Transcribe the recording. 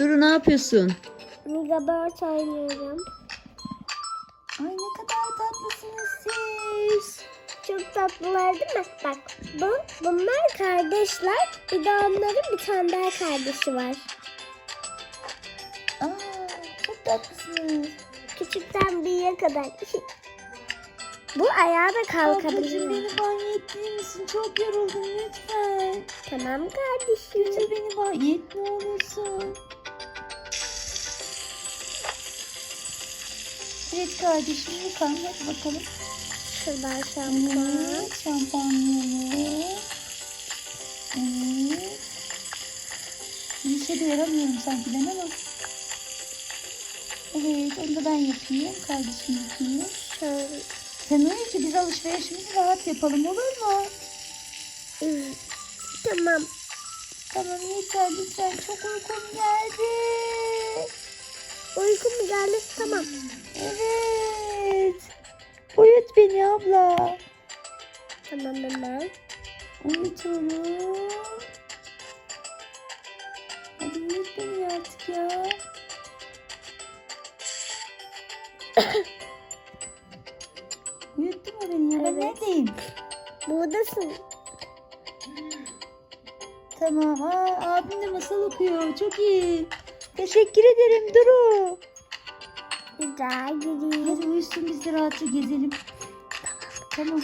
Duru ne yapıyorsun? Megabird oynuyorum. Ay ne kadar tatlısınız siz. Çok tatlılar değil mi? Bak bu, bunlar kardeşler. Bir de onların bir tane daha kardeşi var. Aa, çok tatlısınız. Küçükten büyüğe kadar. bu ayağa da Ablacığım kalkabiliyor. beni banyo ettirir misin? Çok yoruldum lütfen. Tamam kardeşim. Götür beni banyo et ne olursun. Evet kardeşim yıkan hadi bakalım. Şuradan şampuan. Evet şampuanlıyorum. Evet. Bir işe de yaramıyorum sanki ben ama. Evet onu da ben yapayım. Kardeşim yapayım. Şöyle. Sen uyuyunca biz alışverişimizi rahat yapalım olur mu? Hı, Tamam. Tamam yeter lütfen çok uykum geldi. Uykum mu geldi? Tamam. Evet. Uyut beni abla. Tamam hemen. Uyutuyorum. Hadi uyut beni artık ya. Uyuttun mu beni ya? Ben Evet. neredeyim? Buradasın. Tamam. Aa, abim de masal okuyor. Çok iyi. Teşekkür ederim Duru. Rica ederim. Hadi uyusun biz de rahatça gezelim. Tamam.